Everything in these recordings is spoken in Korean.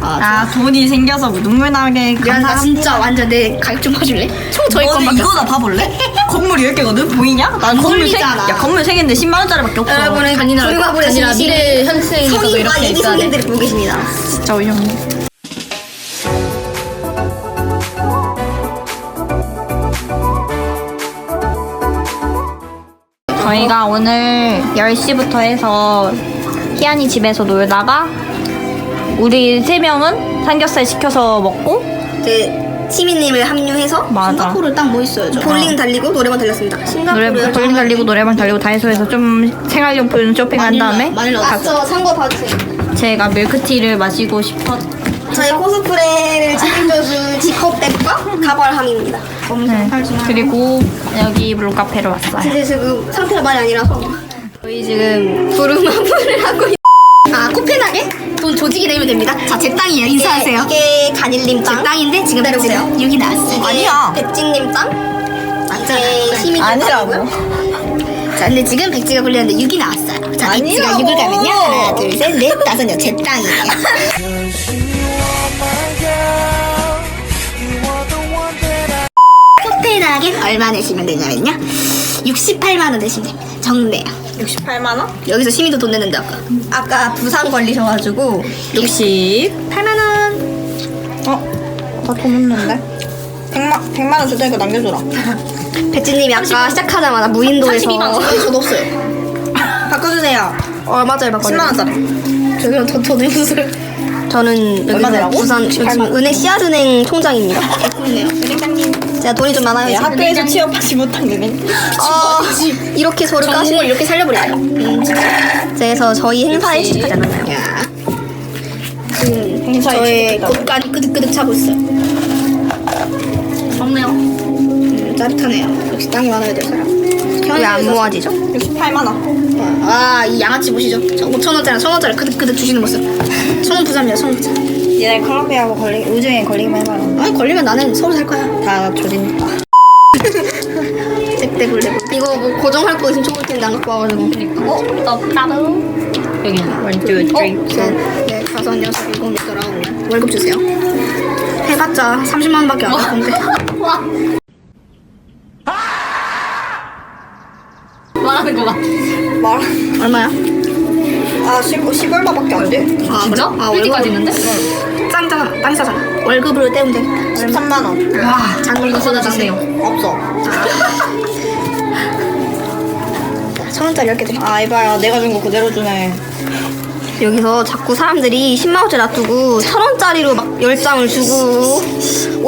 아 돈이 생겨서 눈물 나게 야, 나 감사합니다. 진짜 완전 내 가격 좀 봐줄래? 총 저희 너는 것만 이거나 봐볼래? 건물 10개거든? 보이냐? 난 건물 세, 걸리잖아. 야 건물 3개인데 10만 원짜리밖에 없어 여러분은 아니라 불가불의 아니라 진실. 미래 현생에서도 성인과 이렇게 있어야 돼. 성인들이 보고 계십니다. 진짜 어이없네 저희가 오늘 10시부터 해서 희안이 집에서 놀다가 우리 세 명은 삼겹살 시켜서 먹고 그 시민님을 합류해서 맞아. 싱가포르를 딱뭐 있어야죠. 볼링 달리고 노래방 달렸습니다. 노래 싱가포르 볼링 달리고 노래방 달리고 다이소에서 좀 생활용품 쇼핑한 다음에 넣었어. 산거 봐주세요. 제가 밀크티를 마시고 싶었 저희 코스프레를 책임져준 지퍼백과 가발함입니다. 네. 그리고 여기 룸카페로 왔어요 근데 지금 상태가 많이 아니라서 저희 지금 부루마블을 하고 있... 아 코펜하게? 돈 조직이 내면 됩니다. 자, 제 땅이에요. 인사하세요. 이게 간일님 땅. 제 땅인데 지금 내려보세요. 여기 나왔어요. 아니야. 백진님 땅. 제 시민 아니라고. 자, 근데 지금 백지가 걸렸는데 6이 나왔어요. 자, 백지가 아니라고. 6을 가면요. 하나, 둘, 셋, 넷, 다섯, 여섯. 제 땅이에요. 코펜하겐 얼마 내시면 되냐면요. 68만 원 내시면 됩니다. 정대요. 68만 원? 여기서 시민도 돈 냈는데 아까. 아까 부상 걸리셔가지고 68만 원 어? 나돈 없는데? 100만, 100만 원줄 테니까 남겨줘라 백지님이 아까 시작하자마자 무인도에서 32만 원. 저도 없어요. 바꿔주세요 어 맞아요, 맞아요. 10만 원짜리 저기요, 저 저는 무슨 저는 얼마냐고? 부산 저 지금 은행 씨앗은행 총장입니다. 예쁘네요. 제가 돈이 좀 많아요. 야, 지금. 학교에서 취업하지 못한 금액 아, 이렇게 저를 까시면 이렇게 살려버려요. 음, 그래서 저희 행사에 취직하지 않았나요? 지금 행사에 저의? 곳간이 끄득끄득 차고 있어요. 없네요. 음, 짜릿하네요. 역시 땅이 많아야 될 사람. 왜 안 모아지죠? 68만 원 아, 이 양아치 보시죠? 저 5천원짜리, 1천원짜리 끄득끄득 주시는 모습. 천원 부자입니다, 천원 부자. 얘네 콜롬비아하고 걸리, 우주에 걸리기만 해봐라 아니, 걸리면 나는 서울 살 거야. 다 조진다 잭대굴대굴. 이거 뭐 고정할 거 좋을 텐데 안 갖고 와가지고. 어? 없다고. 여기는. 원, 투, 쓰리 셋, 넷, 다섯, 여섯, 일곱, 여덟, 아홉. 월급 주세요. 해봤자 30만 원 밖에 안갈 건데. 말하는 거 봐. 말? 얼마야? 아 10, 10 얼마밖에 안 돼 아, 진짜? 아, 월급. 있는데? 짱짱하다. 땅 싸잖아. 월급으로 때우면 되겠다. 13만 원 와, 이거 쏟아주세요. 없어 천 원짜리 10개 드릴게요. 아 이봐야 내가 준 거 그대로 주네 여기서 자꾸 사람들이 10만 원짜리 놔두고 천 원짜리로 막 10장을 주고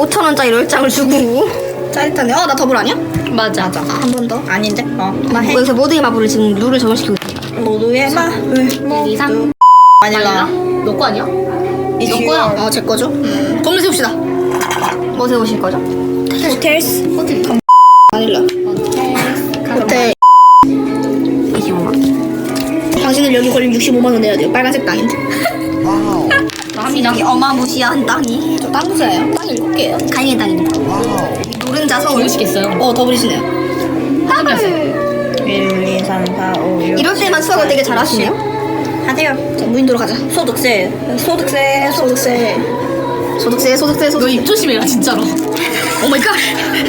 5천 원짜리 10장을 주고 짜릿하네. 어, 나 더블 아니야? 맞아. 아, 한 번 더. 아닌데? 어 해. 여기서 모두의 마블을 지금 룰을 적용시키고 있어요. 모두의 마을 이, 삼. 마닐라 너거 아니야? 이 너 거야. 어, 제 거죠? 음. 건물 세웁시다. 뭐 세우실 거죠? 호텔스 호텔. 마닐라. 호텔 25만. 당신은 여기 걸리면 65만 원 내야 돼요. 빨간색 땅인데. 합니다. 이 어마무시한 땅이. 저땅 부자예요. 땅이 7개예요. 가인의 땅입니다. 노른자 서울. 보여주겠어요. 어, 더블이시네요. 하늘. 1, 2, 3, 4, 5, 6 이럴 때만 수학을 되게 잘하시네요. 하세요 자, 무인도로 가자. 소득세 소득세 소득세. 소득세, 소득세, 너 소득세. 입 조심해라 진짜로. 오 마이 갓.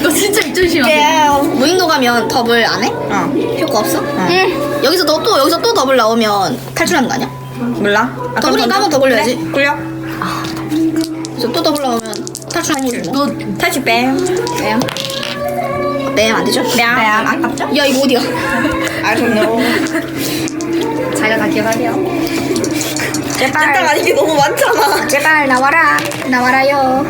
너 진짜 입 조심하세요. 무인도 가면 더블 안 해? 어 효과 없어? 응. 여기서 너 또 여기서 또 더블 나오면 탈출하는 거 아니야? 몰라? 아, 더블이 까면 더 걸려야지. 그래? 굴려 그래서 또 더블 나오면 거지 뭐. 너 탈출 뺨 뺨. 뺨 안 되죠? 뺨 아깝죠? 야 이거 어디야? I don't know 자기가 다 기억하세요. 제발 아니 이게 너무 많잖아 제발 나와라. 나와라요.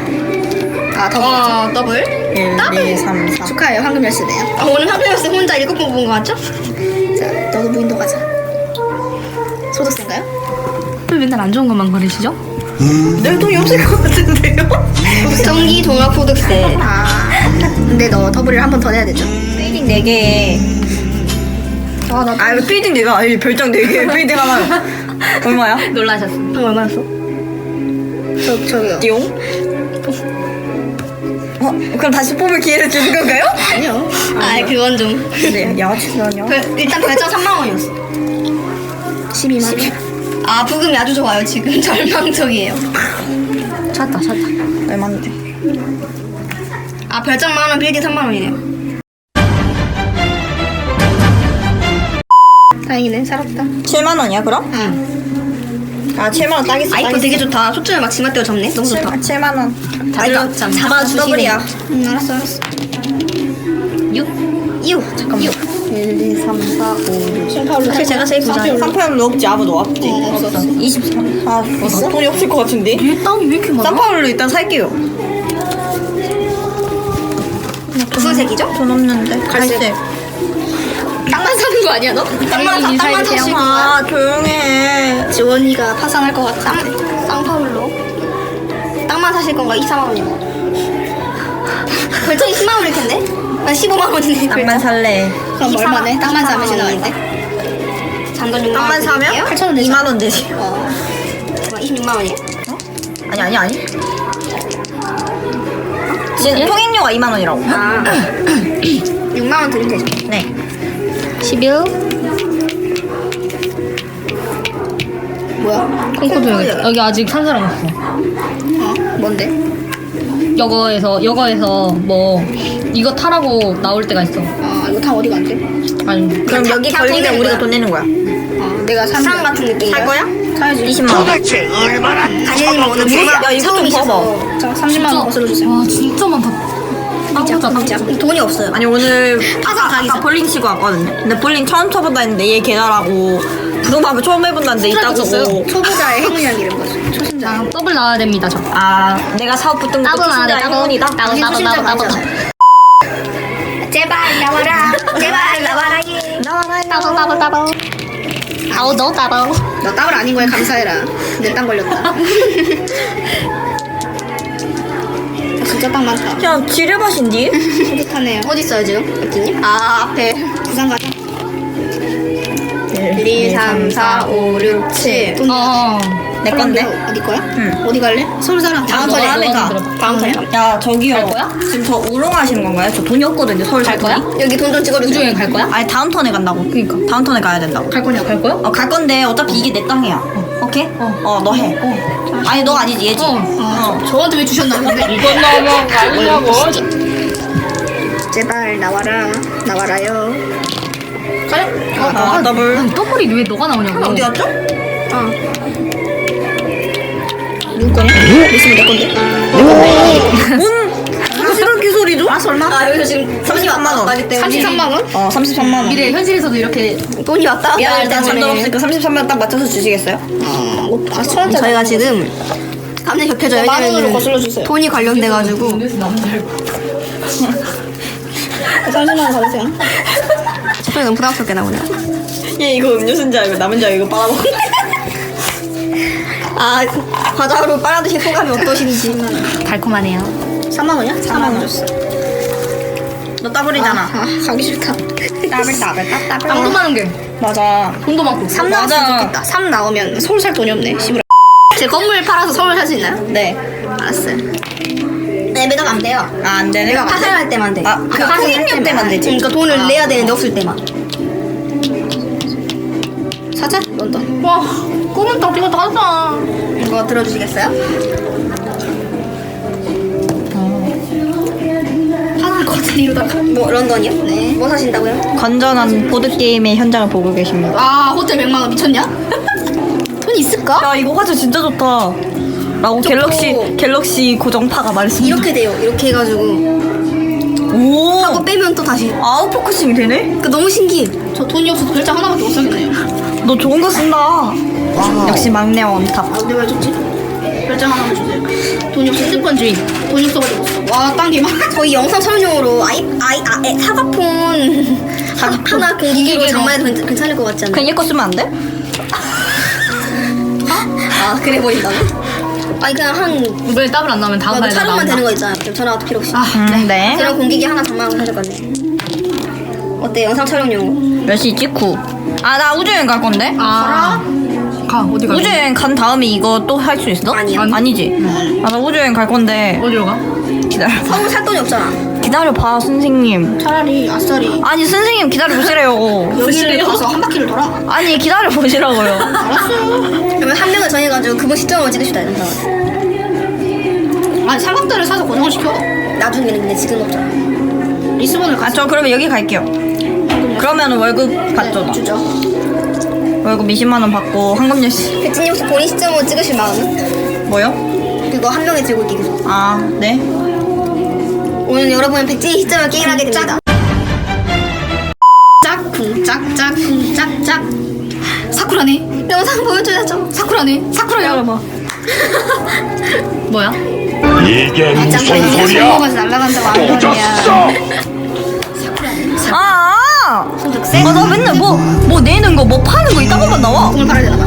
아 더블. 아 더블. 1, 2, 3, 4 축하해요 황금 열쇠네요. 아, 오늘 황금 열쇠 혼자 일곱 번 본거 맞죠? 자 너도 무인도 가자. 소득세인가요? 왜 맨날 안 좋은 것만 거리시죠? 내 돈이 없을 것 같은데요? 정기 종합 소득세. 아 근데 너 더블을 한 번 더 내야 되죠? 빌딩 4개 아나 아 이거 빌딩 4개 아니 별장 4개 빌딩 하나 얼마야? 놀라셨어. 형 얼마였어? 저 저기요. 띠용? 어? 그럼 다시 뽑을 기회를 주는 건가요? 아니요. 아 그건 좀. 네 별- 일단 별장 3만 원이었어. 12만 원. 아 부금이 아주 좋아요 지금 절망적이에요 찾았다 찾았다. 얼마인데? 아 별점 만원 빌딩 3만 원이네요 다행이네 살았다. 7만 원이야 그럼? 응. 아 7만 원 딱있어 아이폰 딱있어. 되게 좋다. 초점을 막 지맛대로 잡네. 너무 좋다. 7만 원. 다들 잡- 잡아주시네. 더블이야. 응 알았어 알았어. 6? 6 잠깐만. 6 1, 2, 3, 4, 5, 6 사실 아, 제가 제일 부자예요 쌍파울로 없지 아무도 없지 어, 없어, 없어. 23. 아 있어? 돈이 없을 것 같은데? 얘 땀이 왜 이렇게 많아? 쌍파울로 일단 살게요 무슨 색이죠? 돈 없는데 갈색. 갈색 땅만 사는 거 아니야 너? 땅만 사, 땅만 거야 아 조용해 지원이가 파산할 것 같아 쌍파울로 땅만 사실 건가 24만 원이고 결정이 10만 원일 텐데? 한 15만 원인데 땅만 살래 그럼 얼마네? 땅만 사면 10만 원인데? 잔돈 6만 땅만 사면 8천 원 되죠? 2만 원 되지 어 26만 원이에요 아니 아니 아니 지금 통행료가 2만 원이라고 아 6만 원 드리면 되죠 네 11? 뭐야? 콩코드 여기, 여기 아직 산 사람 없어. 어? 뭔데? 여거에서 여거에서 뭐 이거 타라고 나올 때가 있어. 아 이거 다 어디 간대? 아니 그럼 다- 여기 다 걸리면 돈 우리가 돈 내는 거야 어 내가 산상 같은 느낌이야? 살 거야? 사야지 20만 원 가진님 오늘 야, 무사 이거 좀 처음이셔서 저 30만 원 거슬러 주세요 와 진짜 많다. 진짜 아, 진짜 돈이 없어요 아니 오늘 파산 아까, 가기 아까 전. 볼링 치고 왔거든요 근데 볼링 처음 쳐본다 했는데 얘 개나라고 부동산을 처음 해본다는데 있다고? 초보자의 행운이라는 이런 거죠 초심자 아, 더블 나와야 됩니다 저. 아 내가 사업 붙은 것도 따블 나와야 돼. 초심자의 따블. 행운이다 따블 따블 따블 따블. 제발 나와라 제발 나와라 나와라 따블 따블 따블. 아우 너 따블. 너 따블 아닌 거에 감사해라 내 땅 걸렸다 많다 야 지뢰밭인디? 뿌듯하네요 어디 있어요 지금 백기님? 아 앞에 부산 가자 1, 2, 3, 4, 5, 6, 7돈 어. 내 건데? 어디 거야? 응. 어디 갈래? 서울 살아 다음 너가 가. 들어봐. 다음 가. 야 저기요 갈 거야? 지금 저 우롱하시는 건가요? 저 돈이 없거든요 서울 갈 거야? 여기 돈 좀 찍어주세요 우주여행 갈 거야? 아니 다음 턴에 간다고 그니까 다음 턴에 가야 된다고 갈 거냐 갈 거야? 어 갈 건데 어차피 이게 내 땅이야 오케이? 어 너 해 아니 너 아니지 얘지 어. 어. 저한테 왜 주셨나 근데 이건 너무 아니냐고. 제발 나와라 나와라요 가요? 어, 아, 더블. 아니 더블이 왜 너가 나오냐고. 어디 갔죠? 어. 누구 거냐? 있으면 내 건데. 뭔 아 설마? 아 여기서 지금 33만 원. 나기 때문에 33만 원? 어 33만 원 미래 현실에서도 이렇게 돈이 왔다. 미안해 일단 잔돈 없으니까 33만 원 딱 맞춰서 주시겠어요? 어, 뭐, 아, 천 원짜리. 저희가 지금 감정이 겹쳐져요. 만 원으로 왜냐면 거슬러 주세요. 돈이 관련돼가지고. 그래서 남자 30만 원 받으세요. 소리 너무 부담스럽게 나오네요. 얘 이거 음료수인 줄 알고 남은 줄 알고 이거 빨아먹 아 과자로 빨아드신 소감이 어떠신지. 달콤하네요. 3만 원이야? 4만 원 줬어. 너 따블이잖아 아, 가기 싫다. 따블 따블 따블 땅도 많은 게 맞아 돈도 많고. 3 맞아. 나왔으면 좋겠다. 3 나오면 서울 살 돈이 없네. 씨부라. 제 건물 팔아서 서울 살 수 있나요? 네 알았어요. 네, 매달 안 돼요. 아, 안 되네. 내가 파산할 때만 돼. 아, 그 파생력 때만 되지. 그러니까 돈을 아. 내야 되는데 없을 때만. 사자? 런던. 와 꿈은 딱 이거 다 사. 이거 들어주시겠어요? 같은데 이러다가. 뭐 런던이요? 네. 뭐 사신다고요? 건전한 보드게임의 현장을 보고 계십니다. 아 호텔 100만 원 미쳤냐? 돈 있을까? 야, 이거 화질 진짜 좋다. 라고 갤럭시, 갤럭시 고정파가 말했습니다. 이렇게 돼요. 이렇게 해가지고 오! 하고 빼면 또 다시. 아웃포커싱이 되네? 그 너무 신기해. 저 돈이 없어서 별장 하나밖에 못 사겠네요. 너 좋은 거 쓴다. 역시 막내 원탑. 아, 내가 줬지? 별장 하나만 주세요. 돈이 없어 휴대폰 주인. 돈이 없어가지고 못 써. 와, 많아. 저희 영상 촬영용으로 아이, 아이, 아, 에, 사과폰 하- 하나 공기기로 장만해도 괜- 괜찮을 것 같지 않나요? 그냥 얘 거 쓰면 안 돼? 아, 그래 보인다고? 아니, 그냥 한, 이번에 더블 안 나오면 다음 뭐 달에 촬영만 나온다. 되는 거 있잖아요. 그럼 전화가 필요 없이. 아 음, 네. 그냥 공기기 하나 장만하면 되실 건데. 어때, 영상 촬영용? 몇 시 찍고? 아, 나 우주여행 갈 건데? 아. 가 어디 가? 우주여행 간 다음에 이거 또 할 수 있어? 아니요. 아니지? 아, 나 우주여행 갈 건데. 어디로 가? 기다려. 서울 살 돈이 없잖아. 기다려봐, 선생님. 차라리 아싸리 아니, 선생님 기다려보시래요. 여기를 가서 한 바퀴를 돌아. 아니, 기다려보시라고요. 알았어. 그러면 한 명을 정해가지고 그분 시점을 찍읍시다. 이런 아니 삼각대를 사서 고정을 시켜. 나중에는 근데 지금 없잖아. 리스본을 아, 저 그러면 여기 갈게요. 그러면 월급 받죠, 나. 주죠. 월급 20만 원 받고 황금 열쇠. 백진님 혹시 본인 시점을 찍으실 마음은? 뭐요? 그거 한 명이 들고 있기 계속. 아, 네. 오늘 여러분은 백진이 시점을 게임하게 됩니다. 짝쿵 짝짝쿵 짝짝 사쿠라네 영상 보여줘야죠 사쿠라네 사쿠라야 기다려봐. 뭐야? 이게 아, 무슨 소리야? 손목에서 날아간다고 안 그러냐 꺼졌어! 아! 아, 나 맨날 뭐, 뭐 내는 거, 뭐 파는 거 이딴 것만 나와. 공을 팔아야 되나 봐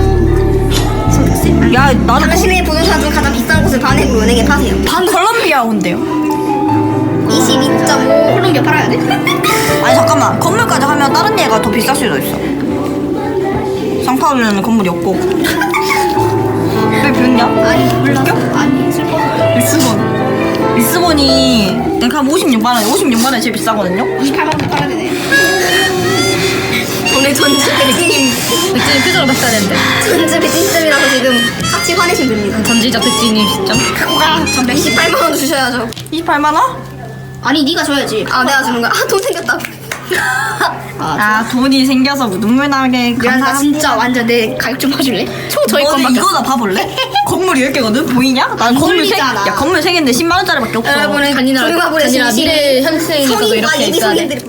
손득세 야, 나는 당신의 부동산 중 가장 비싼 곳을 반액으로 은행에 파세요 반 콜롬비아 온대요. 22.5 콜롬비아 팔아야 돼? 아니, 잠깐만. 건물까지 하면 다른 데가 더 비쌀 수도 있어. 상파울루는 건물이 없고. 왜 비웃냐? 아니 몰라 아니 슬퍼 리스본. 리스본이 내가 한 56만 원, 56만 원이 제일 비싸거든요. 28만 원 팔아야 되네 오늘 전주 백진님 백진이 표정을 봤어야 되는데. 전주 백진 시점이라서 지금 같이 화내시면 됩니다 전지적 백진님 시점. 전 118만 원 주셔야죠 28만 원? 아니 네가 줘야지 아 내가 주는 거야? 아돈 생겼다 아, 아, 돈이 생겨서 눈물 나게 미안 나 감사합니다. 진짜 완전 내 가격 좀 봐줄래? 초 저희 너는 이거나 봐볼래? 건물 10개거든? 보이냐? 난 건물 세, 돌리잖아. 야, 건물 3개인데 10만 원짜리밖에 없어. 여러분은 잔인하- 불가불의 잔인하 진실을 미래 현생에서도 성인과 이렇게 있어야 돼.